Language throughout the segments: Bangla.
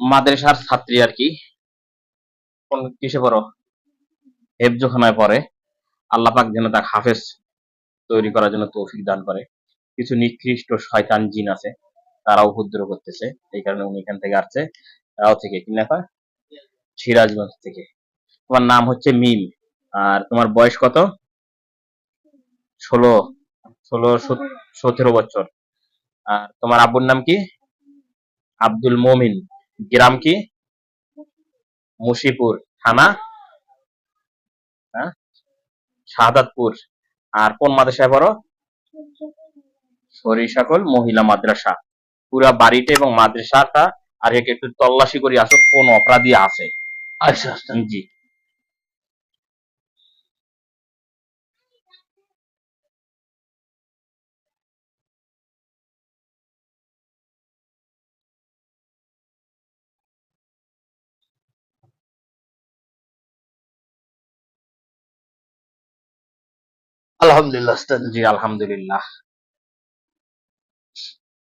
মাদ্রাসার ছাত্রী আর কি। কোন কিসে পড়ো? হেফজোখানায় পড়ে। আল্লাহ পাক যেন তার হাফেজ তৈরি করার জন্য তৌফিক দান করে। কিছু নিকৃষ্ট শয়তান জিন আছে তারা উপদ্রব করতেছে। এই কারণে উনি এখান থেকে আসছে। তারাও থেকে, কি লেখা? সিরাজগঞ্জ থেকে। তোমার নাম হচ্ছে মিম। আর তোমার বয়স কত? ষোলো ষোলো সতেরো বছর। আর তোমার আব্বুর নাম কি? আব্দুল মমিন। গ্রাম কি? মুশিপুর থানা? হ্যাঁ? শাহাদাতপুর। আর কোন মাদ্রাসায় পড়ো? সরিষাকল মহিলা মাদ্রাসা। পুরা বাড়িটা এবং মাদ্রাসাটা আর একে একটু তল্লাশি করি আসো কোন অপরাধী আছে। আচ্ছা আচ্ছা। জি। আলহামদুলিল্লাহ জি, আলহামদুলিল্লাহ।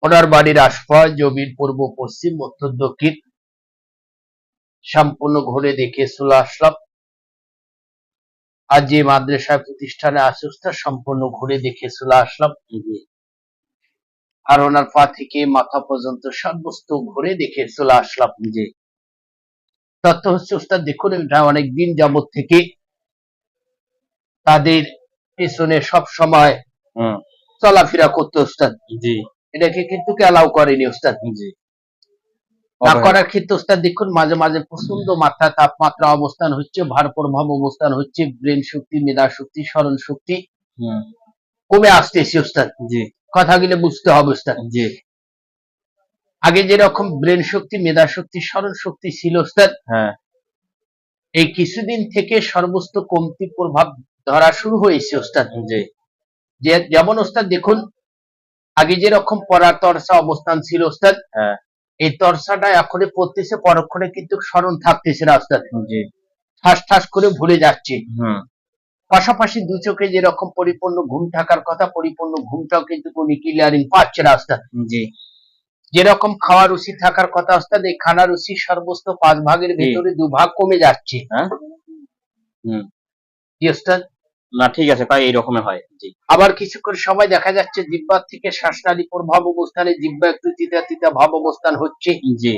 ওনার বাড়ির আশপাশ, জমির পূর্ব, পশ্চিম উত্তর দক্ষিণ, সম্পূর্ণ ঘুরে দেখে চলে আসলাম। আজ যে মাদ্রাসা প্রতিষ্ঠানে সম্পূর্ণ ঘুরে দেখে আসলাম। আর ওনার পা থেকে মাথা পর্যন্ত সমস্ত ঘুরে দেখে চলে আসলাম নিজে তথ্য হচ্ছে ওস্তাদ দেখুন অনেক দিন যাবত থেকে তাদের পেছনে সব সময় চলাফেরা করতে ওস্তাদ। জি। এটাকে কিন্তু অ্যালাউ করেনি ওস্তাদ। জি। না করার ক্ষেত্রে ওস্তাদ দেখুন মাঝে মাঝে প্রচণ্ড মাত্রা তাপমাত্রা অবস্থান হচ্ছে ভার প্রভাব অবস্থান হচ্ছে ব্রেন শক্তি মেধা শক্তি স্মরণ শক্তি কমে আসতেছে ওস্তাদ। জি। কথাগুলো বুঝতে হবে ওস্তাদ। জি। আগে যেরকম ব্রেন শক্তি মেধা শক্তি স্মরণ শক্তি ছিল ওস্তাদ হ্যাঁ। এই কিছুদিন থেকে সর্বস্ত কমতি প্রভাব ধরা শুরু হয়েছে ওস্তাদ যে যেমন ওস্তাদ দেখুন আগে যেরকম পড়ার তরসা অবস্থান ছিল ওস্তাদ হ্যাঁ। এই তরসাটা এখনই পড়তেছে পরক্ষণে কিন্তু স্মরণ থাকতেছে না ওস্তাদ। ঠাস ঠাস করে ভুলে যাচ্ছে। পাশাপাশি দু চোখে যেরকম পরিপূর্ণ ঘুম থাকার কথা পরিপূর্ণ ঘুমটাও কিন্তু উনি ক্লিয়ারিং পাচ্ছে না ওস্তাদ। জি। যেরকম খাওয়া রুচি থাকার কথা ওস্তাদ এই খানা রুচি সর্বস্ত পাঁচ ভাগের ভেতরে দু ভাগ কমে যাচ্ছে। হ্যাঁ। হুম। জি ওস্তাদ না ঠিক আছে তাই এই রকমের হয় জি। আবার কিছুক্ষণ সময় দেখা যাচ্ছে জিব্বার থেকে শ্বাসনালী প্রভাব অবস্থানে জিব্বা একটু তিতা তিতা ভাব অবস্থান হচ্ছে। জি।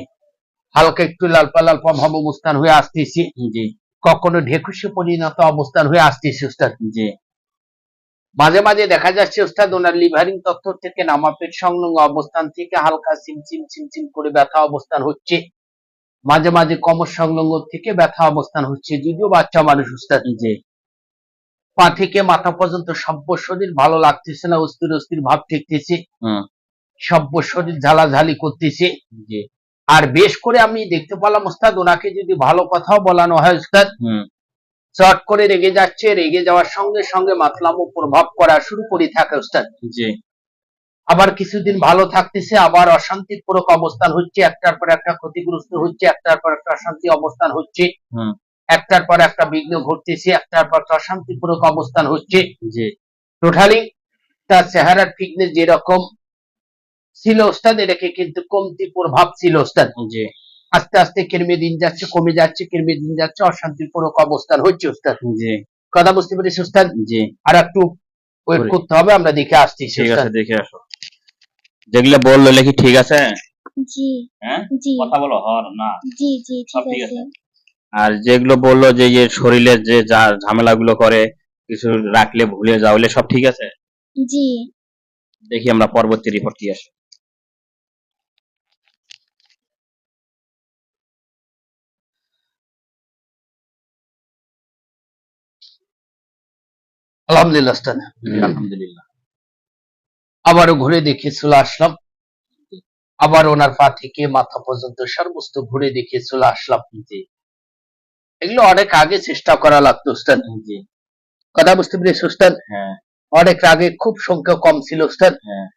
হালকা একটু লালপা লালপা ভাব অবস্থান হয়ে আসতেছে। জি। কখনো ঢেকুশে পরিণত অবস্থান হয়ে আসতেছে ওস্তাদ জি। মাঝে মাঝে দেখা যাচ্ছে ওস্তাদ ওনার লিভারিং তত্ত্ব থেকে নামা পেট সংলগ্ন অবস্থান থেকে হালকা সিমচিম সিমচিম করে ব্যথা অবস্থান হচ্ছে। মাঝে মাঝে কমর সংলগ্ন থেকে ব্যথা অবস্থান হচ্ছে যদিও বাচ্চা মানুষ ওস্তাদ জি। পা থেকে মাথা পর্যন্ত সভ্য শরীর ভালো লাগতেছে না অস্থির অস্থির ভাব ঠেকতেছে। সভ্য শরীর ঝালাঝালি করতেছে। আর বেশ করে আমি দেখতে পেলাম ওস্তাদ ওনাকে যদি ভালো কথাও বলানো হয় ওস্তাদ। চট করে রেগে যাচ্ছে রেগে যাওয়ার সঙ্গে সঙ্গে মাতলাম প্রভাব করা শুরু করে থাকে ওস্তাদ। আবার কিছুদিন ভালো থাকতেছে আবার অশান্তির অশান্তিপূরক অবস্থান হচ্ছে একটার পর একটা ক্ষতিগ্রস্ত হচ্ছে একটার পর একটা অশান্তি অবস্থান হচ্ছে। একটার পর একটা বিঘ্ন ঘটতেছে একটার পর একটা অশান্তিপূরক অবস্থান হচ্ছে। জি। টোটালি তার চেহারার ফিটনেস যেরকম ছিল ওস্তাদ এটাকে কিন্তু কমতি প্রভাব ছিল ওস্তাদ। জি। আস্তে আস্তে কিরমে দিন যাচ্ছে কমে যাচ্ছে কিরমে দিন যাচ্ছে অশান্তিপূরক অবস্থান হচ্ছে ওস্তাদ। জি। কথা বুঝতে পেরেছি ওস্তাদ? জি। আর একটু ওয়েট করতে হবে আমরা দেখে আসছি ঠিক আছে দেখে আসো। যেগুলো বলল লেখি ঠিক আছে? জি। হ্যাঁ? জি। কথা বলো হর না। জি জি ঠিক আছে? আর যেগুলো বলল যে যে শরীরের যে যা ঝামেলাগুলো করে কিছু রাখলে ভুলে যাওয়ালে সব ঠিক আছে? জি। দেখি আমরা পরবর্তী রিপোর্ট কি আসে। আলহামদুলিল্লাহ আলহামদুলিল্লাহ। আবারও ঘুরে দেখে চলে আসলাম। আবার ওনার পা থেকে মাথা পর্যন্ত সর্বস্ত ঘুরে দেখে চলে আসলাম। জি এগুলো অনেক আগে চেষ্টা করা লাগতো ওস্তাদ জি। কথা বুঝতে পেরেছি ওস্তাদ হ্যাঁ। অনেক আগে খুব সংখ্যা কম ছিল ওস্তাদ হ্যাঁ।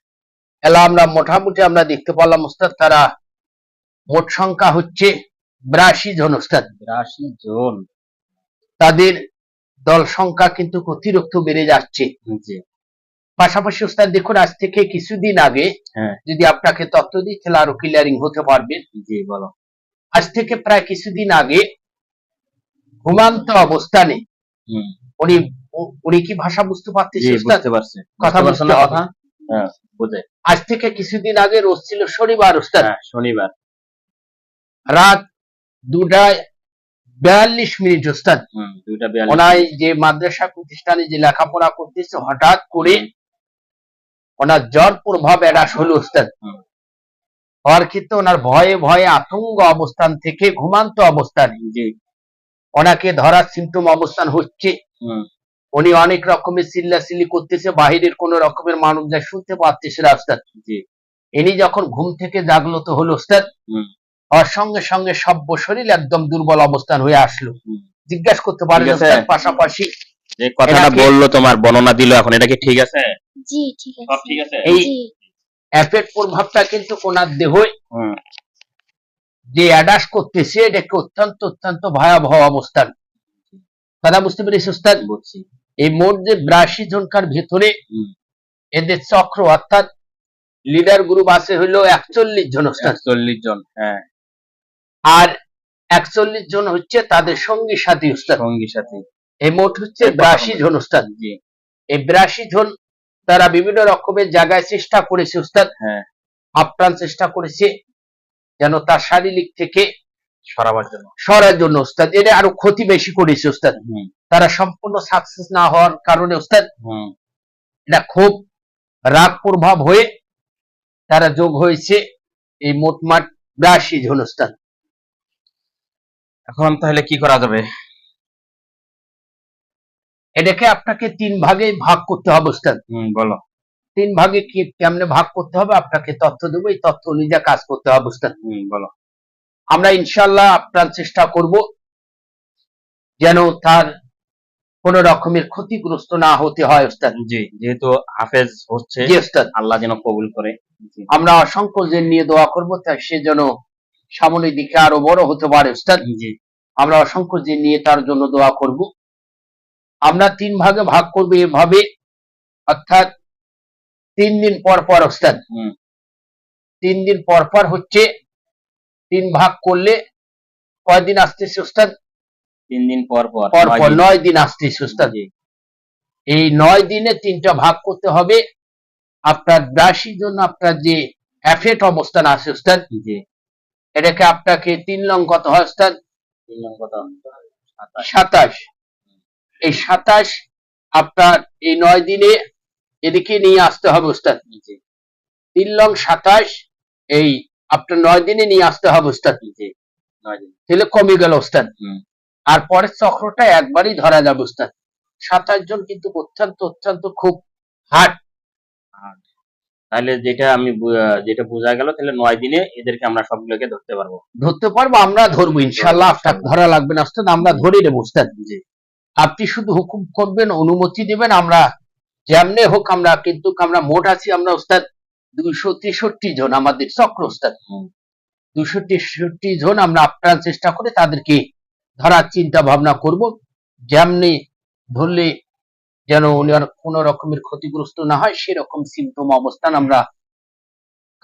এলা আমরা মোটামুটি আমরা দেখতে পারলাম ওস্তাদ তারা মোট সংখ্যা হচ্ছে বিরাশি জন ওস্তাদ বিরাশি জন। তাদের দল সংখ্যা কিন্তু অতিরিক্ত বেড়ে যাচ্ছে। পাশাপাশি ওস্তাদ দেখুন আজ থেকে কিছুদিন আগে হ্যাঁ। যদি আপনাকে তথ্য দিই তাহলে আরও ক্লিয়ারিং হতে পারবেন জি বলো। আজ থেকে প্রায় কিছুদিন আগে ঘুমান্ত অবস্থানে। হুম। উনি উনি কি ভাষা বুঝতে পারতেছে বুঝতে পারছি। কথা বুঝতে না কথা? হ্যাঁ বুঝে। আজ থেকে কিছুদিন আগে রোজ ছিল শনিবার উস্তাদ হ্যাঁ শনিবার। রাত দুটায় বিয়াল্লিশ মিনিট উস্তাদ হুম ওনার যে মাদ্রাসা প্রতিষ্ঠানে যে লেখাপড়া করতেছে হঠাৎ করে ওনার জ্বর প্রভাব এরাস হলো উস্তাদ হওয়ার ক্ষেত্রে ওনার ভয়ে ভয়ে আতঙ্ক অবস্থান থেকে ঘুমান্ত অবস্থানে। ওনাকে ধরার সিমটম অবস্থান হচ্ছে। উনি অনেক রকমের চিল্লাচিল্লি করতেছে বাহিরের কোন রকমের মানুষ যা শুনতে পাচ্ছে জি। ইনি যখন ঘুম থেকে জাগ্রত হলো উস্তাদ হুম। আর সঙ্গে সঙ্গে সভ্য শরীর একদম দুর্বল অবস্থান হয়ে আসলো। জিজ্ঞাসা করতে আছে। উস্তাদ পাশাপাশি যে কথাটা বলল তোমার বর্ণনা দিল এখন এটা কি ঠিক আছে? জি ঠিক সব ঠিক আছে? এই জি। প্রভাবটা কিন্তু ওনার দেহে যে অ্যাডাস করতেছে এটাকে অত্যন্ত অত্যন্ত ভয়াবহ অবস্থান কথা বুঝতে পেরেছি বুঝছি। এই মোট যে বিরাশি জনকার ভেতরে এদের চক্র অর্থাৎ লিডার গ্রুপ আছে হইল একচল্লিশ জন উস্তাদ। চল্লিশ জন হ্যাঁ। আর একচল্লিশ জন হচ্ছে তাদের সঙ্গী সাথী উস্তাদ। সঙ্গী সাথী। এই মোট হচ্ছে বিরাশি জন উস্তাদ। জি। এই বিরাশি জন তারা বিভিন্ন রকমের জায়গায় চেষ্টা করেছে উস্তাদ। হ্যাঁ। আপ্রাণ চেষ্টা করেছে। যেন তার শারীরিক থেকে সরাবার জন্য। সরার জন্য উস্তাদ এটা আরও ক্ষতি বেশি করেছে উস্তাদ তারা সম্পূর্ণ সাকসেস না হওয়ার কারণে উস্তাদ এটা খুব রাগ প্রভাব হয়ে তারা যোগ হয়েছে এই মোটমাট বিরাশি জন উস্তাদ এখন তাহলে কি করা যাবে? এটাকে আপনাকে তিন ভাগে ভাগ করতে হবে উস্তাদ হুম বলো। তিন ভাগে কি কেমনে ভাগ করতে হবে? আপনাকে তথ্য দেবো। এই তথ্য অনুযায়ী কাজ করতে হবে হুম বলো। আমরা ইনশাল্লাহ আপনার চেষ্টা করব যেন তার কোন রকমের ক্ষতিগ্রস্ত না হতে হয় উস্তাদ। জি যেহেতু হাফেজ হচ্ছে জি উস্তাদ। আল্লাহ যেন কবুল করে। আমরা অসংখ্য জেন নিয়ে দোয়া করব তাই সে যেন সামনের দিকে আরও বড় হতে পারে উস্তাদ। জি। আমরা অসংখ্য জেন নিয়ে তার জন্য দোয়া করব। আমরা তিন ভাগে ভাগ করব এভাবে অর্থাৎ তিন দিন পর পর উস্তাদ হুম তিন দিন পর পর হচ্ছে তিন ভাগ করলে কয়দিন আসতেছে উস্তাদ তিন দিন পর পর পর নয় পর দিন। নয় দিন আসতেছে উস্তাদ জি এই নয় দিনে তিনটা ভাগ করতে হবে আপনার বিরাশি জন্য আপনার যে অ্যাফেট অবস্থান আছে উস্তাদ এটাকে আপনাকে তিন লং কত হয় উস্তাদ তিন নং কত। সাতাশ এই সাতাশ আপনার এই নয় দিনে এদিকে নিয়ে আসতে হবে উস্তাদ জি তিন লং সাতাশ এই আপনার নয় দিনে নিয়ে আসতে হবে উস্তাদ জি নয় দিন। তাহলে কমে গেল উস্তাদ। আর পরের চক্রটা একবারই ধরা যাবে উস্তাদ। সাতাশ জন কিন্তু অত্যন্ত অত্যন্ত খুব হার্ড তাহলে যেটা আমি যেটা বোঝা গেল তাহলে নয় দিনে এদেরকে আমরা সবগুলোকে ধরতে পারব। ধরতে পারব আমরা ধরবো ইনশাল্লাহ আপনার ধরা লাগবে না উস্তাদ আমরা ধরে নেব উস্তাদ। আপনি শুধু হুকুম করবেন অনুমতি দেবেন আমরা যেমনে হোক আমরা কিন্তু আমরা মোট আছি আমরা উস্তাদ দুইশো তেষট্টি জন আমাদের চক্র উস্তাদ। দুইশো তেষট্টি জন আমরা আপ্রাণ চেষ্টা করে তাদেরকে ধরার চিন্তা ভাবনা করব যেমনি ধরলে যেন উনি আর কোনো রকমের ক্ষতিগ্রস্ত না হয় সেরকম সিমটম অবস্থান আমরা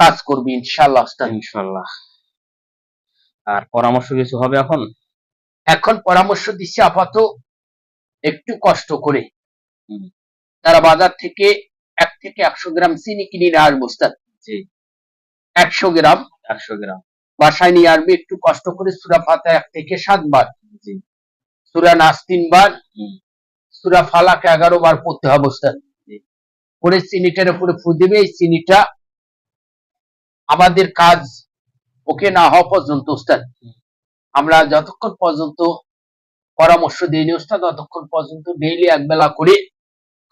কাজ করব ইনশাল্লাহ ইনশাল্লাহ আর পরামর্শ কিছু হবে এখন? এখন পরামর্শ দিচ্ছি আপাতত একটু কষ্ট করে। তারা বাজার থেকে এক থেকে একশো গ্রাম চিনি কিনে নিয়ে আসব জি। একশো গ্রাম। একশো গ্রাম। বাসায় নিয়ে আসবে একটু কষ্ট করে সুরা ফাতা এক থেকে সাতবার। জি। সুরা নাস তিনবার। সুরা ফালাক এগারো বার পড়তে হবে উস্তাদ জি। করে চিনিটার উপরে ফু দেবে এই চিনিটা আমাদের কাজ ওকে না হওয়া পর্যন্ত ওস্তাদ। আমরা যতক্ষণ পর্যন্ত পরামর্শ দিইনি উস্তাদ ততক্ষণ পর্যন্ত ডেইলি এক বেলা করে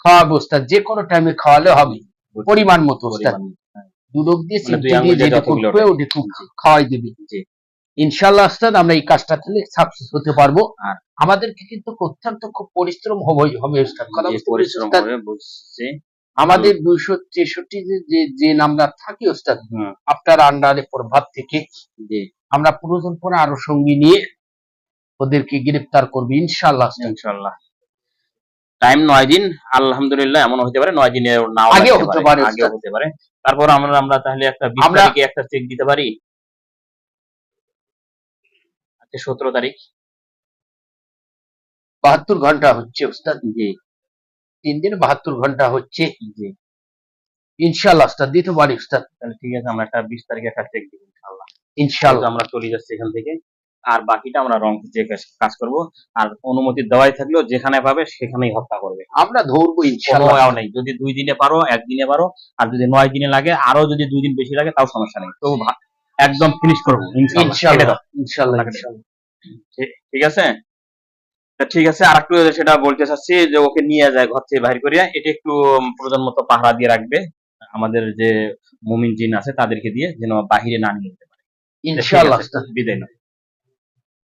খাওয়াবো উস্তাদ যে কোনো টাইমে খাওয়ালে হবে। পরিমাণ মতো পরিমাণ। হ্যাঁ, দুধক দিয়ে মানে দিয়ে যেটুকু যতগুলো খাওয়াই দিবি। ইনশাল্লাহ উস্তাদ আমরা এই কাজটা তাহলে সাকসেস হতে পারব। আর আমাদেরকে কিন্তু অত্যন্ত খুব পরিশ্রম হবে পরিশ্রম বুঝছি। আমাদের দুইশো তেষট্টি যে যে নামরা থাকি ওস্তাদ আপনার আন্ডারে প্রভাব থেকে আমরা প্রয়োজন পরে আরও সঙ্গী নিয়ে ওদেরকে গ্রেফতার করব ইনশাল্লাহ ইনশাল্লাহ টাইম নয় দিন আলহামদুলিল্লাহ এমন হতে পারে নয় দিনে নাও আগেও হতে পারে, আগেও হতে পারে। তারপর আমরা আমরা তাহলে একটা বিশ তারিখে একটা চেক দিতে পারি। আজকে সতেরো তারিখ। বাহাত্তর ঘণ্টা হচ্ছে উস্তাদ। জি। তিন দিন বাহাত্তর ঘণ্টা হচ্ছে। জি। ইনশাল্লাহ উস্তাদ দিতে পারি উস্তাদ। তাহলে ঠিক আছে আমরা একটা বিশ তারিখে একটা চেক দিব ইনশাল্লাহ ইনশাল্লাহ আমরা চলে যাচ্ছি এখান থেকে। আর বাকিটা আমরা রং যে কাজ- করব। আর অনুমতি দেওয়াই থাকলেও যেখানে পাবে সেখানেই হত্যা করবে। আমরা ধরবো আও নেই। যদি দুই দিনে পারো একদিনে পারো আর যদি নয় দিনে লাগে আরও যদি দুই দিন বেশি লাগে তাও সমস্যা নেই। তো ভা- একদম ফিনিশ করব। ঠিক- আছে? ঠিক আছে আর একটু সেটা বলতে চাচ্ছি যে ওকে নিয়ে যায় ঘর থেকে বাহির করিয়া এটা একটু প্রয়োজন মতো পাহারা দিয়ে রাখবে। আমাদের যে মুমিন জিন আছে তাদেরকে দিয়ে যেন বাহিরে না নিয়ে যেতে পারে। ঠিক ইনশাল্লাহ বিদায় নাও।